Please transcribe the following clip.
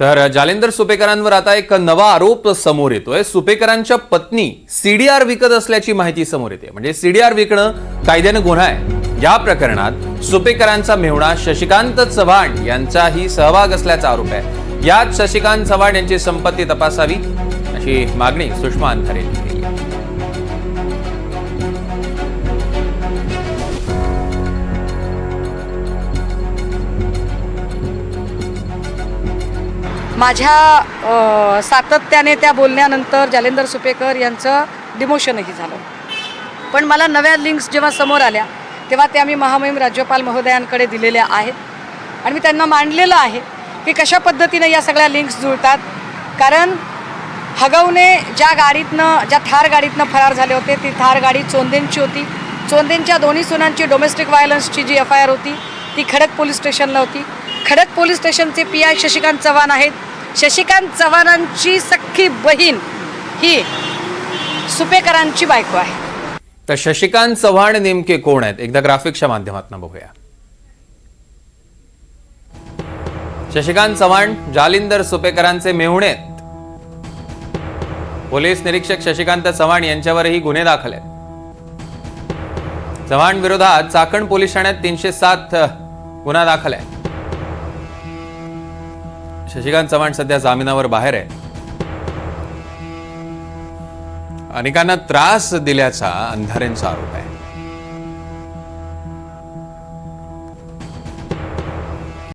तर जालेंदर सुपेकरांवर आता एक नवा आरोप समोर येतोय. सुपेकरांच्या पत्नी सीडीआर विकत असल्याची माहिती समोर येते. म्हणजे सीडीआर विकणं कायद्यानं गुन्हा आहे. या प्रकरणात सुपेकरांचा मेहुणा शशिकांत चव्हाण यांचाही सहभाग असल्याचा आरोप आहे. यात शशिकांत चव्हाण यांची संपत्ती तपासावी अशी मागणी सुषमा अंधारे माझ्या सातत्याने त्या बोलण्यानंतर जालेंदर सुपेकर यांचं डिमोशनही झालं. पण मला नव्या लिंक्स जेव्हा समोर आल्या तेव्हा त्या मी महामहिम राज्यपाल महोदयांकडे दिलेल्या आहेत. आणि मी त्यांना मांडलेलं आहे की कशा पद्धतीनं या सगळ्या लिंक्स जुळतात. कारण हगवणे ज्या गाडीतनं ज्या थार गाडीतनं फरार झाले होते ती थार गाडी चोंदेंची होती. चोंदेंच्या दोन्ही सुनांची डोमेस्टिक व्हायलन्सची जी एफ आय आर होती ती खडक पोलीस स्टेशनला होती. खडक पोलीस स्टेशनचे पी आय शशिकांत चव्हाण आहेत. शशिकांत चव्हाणांची सख्खी बहीण ही सुपेकरांची बायको आहे. तर शशिकांत चव्हाण नेमके कोण आहेत? एकदा ग्राफिक्सच्या माध्यमातून बघूया. शशिकांत चव्हाण जालिंदर सुपेकरांचे मेहुणे पोलीस निरीक्षक शशिकांत चव्हाण यांच्यावरही गुन्हे दाखल आहेत. चव्हाण विरोधात चाकण पोलीस ठाण्यात तीनशे सात गुन्हा दाखल आहे. शशिकांत चव्हाण सध्या जामिनावर बाहेर आहे. अनेकांना त्रास दिल्याचा अंधारेंचा आरोप आहे.